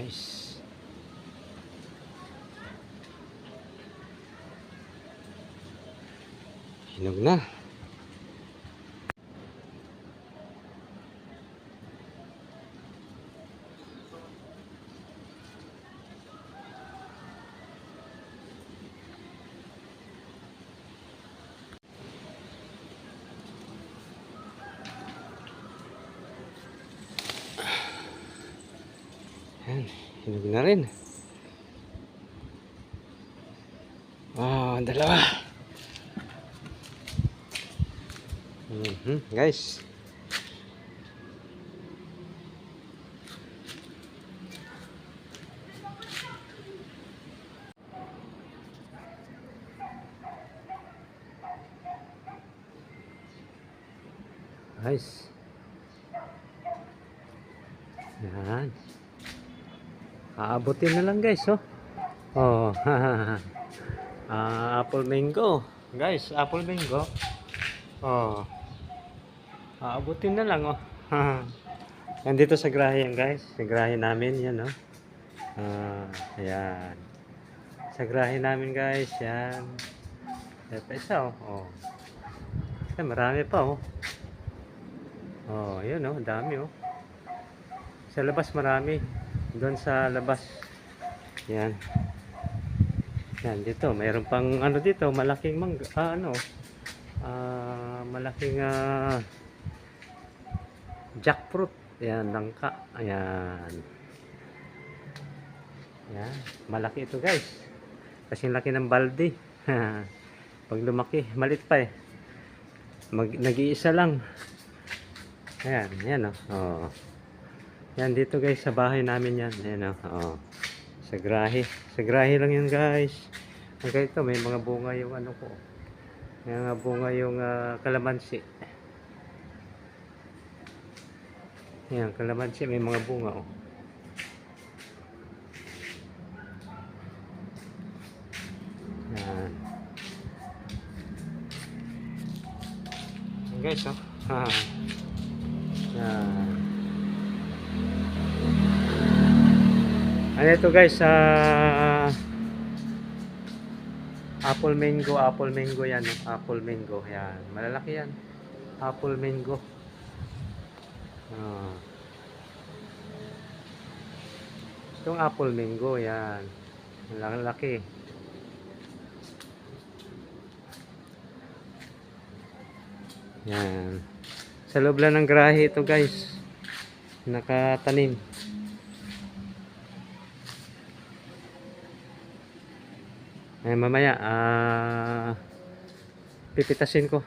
Guys. Hinog na. Yan, hinog na rin. Oh, dalawa. Mhm, guys. Guys. Yan. Aabutin na lang guys, oh. Oh. Ah, apple mango. Guys, apple mango. Oh. Aabutin na lang, oh. yan dito sa grahe guys. Sa grahe namin, yan, oh. Ah, ayan. Sa grahe namin, guys, yan. Yan pa oh. oh. Ay, marami pa, oh. Oh, yan, oh. Dami, oh. Sa labas marami. Doon sa labas. Yan. Yan dito, mayroon pang ano dito, malaking mangga, ah, ano, ah, malaking ah, jackfruit. Yan, langka. Ayan. Yan, malaki ito guys. Kasing laki ng balde. Pag lumaki, malit pa eh. Mag, nag-iisa lang. Ayan, yan oh. oh. Yan dito guys sa bahay namin yan. Ayan oh. oh. Sa grahe. Sa grahe lang yan guys. Hanggang ito may mga bunga yung ano ko. May mga bunga yung ah, kalamansi. Yan, kalamansi may mga bunga oh. Yan guys oh. Ha. Yan. Ano ito guys, ah apple mango, apple mango yan, eh. apple mango, yan, malalaki yan, apple mango. Ah. Itong apple mango, yan, malalaki. Yan. Sa loob lang ng grahe ito guys, nakatanim. Eh, mamaya, ah, pipitasin ko.